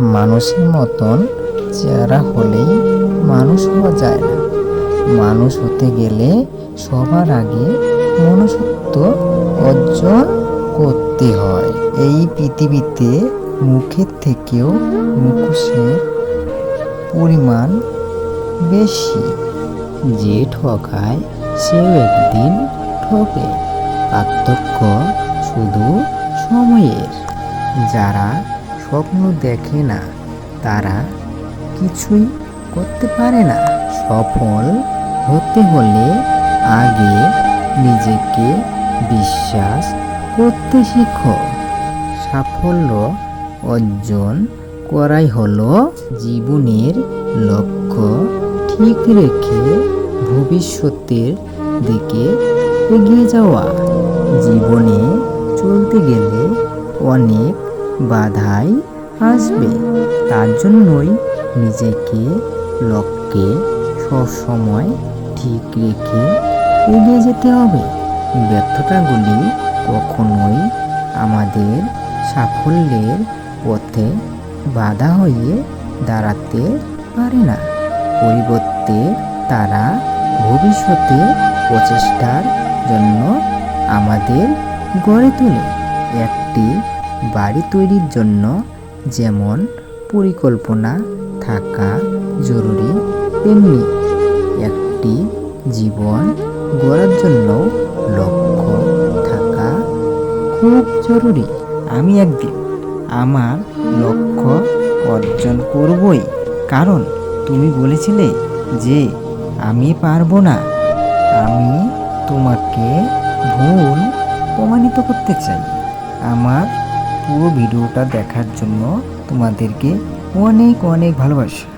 মানুষের মতন চেহারা হলেই মানুষ হওয়া যায় না। মানুষ হতে গেলে সবার আগে মনুষ্যত্ব অর্জন করতে হয়। এই পৃথিবীতে মুখের থেকেও মুখোশের পরিমাণ বেশি। যে ঠকায় সেও একদিন ঠকে। পার্থক্য শুধু সময়ের। যারা স্বপ্ন দেখে না, তারা কিছুই করতে পারে না। সফল হতে হলে আগে নিজেকে বিশ্বাস করতে শিখো। সাফল্য অর্জন করাই হলো জীবনের লক্ষ্য। ঠিক রেখে ভবিষ্যতের দিকে এগিয়ে যাওয়া। জীবনে চলতে গেলে অনেক বাধাই আসবে। তার জন্যই নিজেকে লক্ষ্যে সবসময় ঠিক রেখে এগিয়ে যেতে হবে। ব্যর্থতাগুলি কখনোই আমাদের সাফল্যের পথে বাধা হয়ে দাঁড়াতে পারে না। পরিবর্তে তারা ভবিষ্যতে প্রচেষ্টার জন্য আমাদের গড়ে তোলে। একটি বাড়ি তৈরির জন্য যেমন পরিকল্পনা থাকা জরুরি, তেমনি একটি জীবন গড়ার জন্য লক্ষ্য থাকা খুব জরুরি। আমি একদিন আমার লক্ষ্য অর্জন করবই। কারণ তুমি বলেছিলে যে আমি পারব না। আমি তোমাকে ভুল প্রমাণিত করতে চাই। আমার পুরো ভিডিওটা দেখার জন্য তোমাদেরকে অনেক অনেক ভালোবাসা।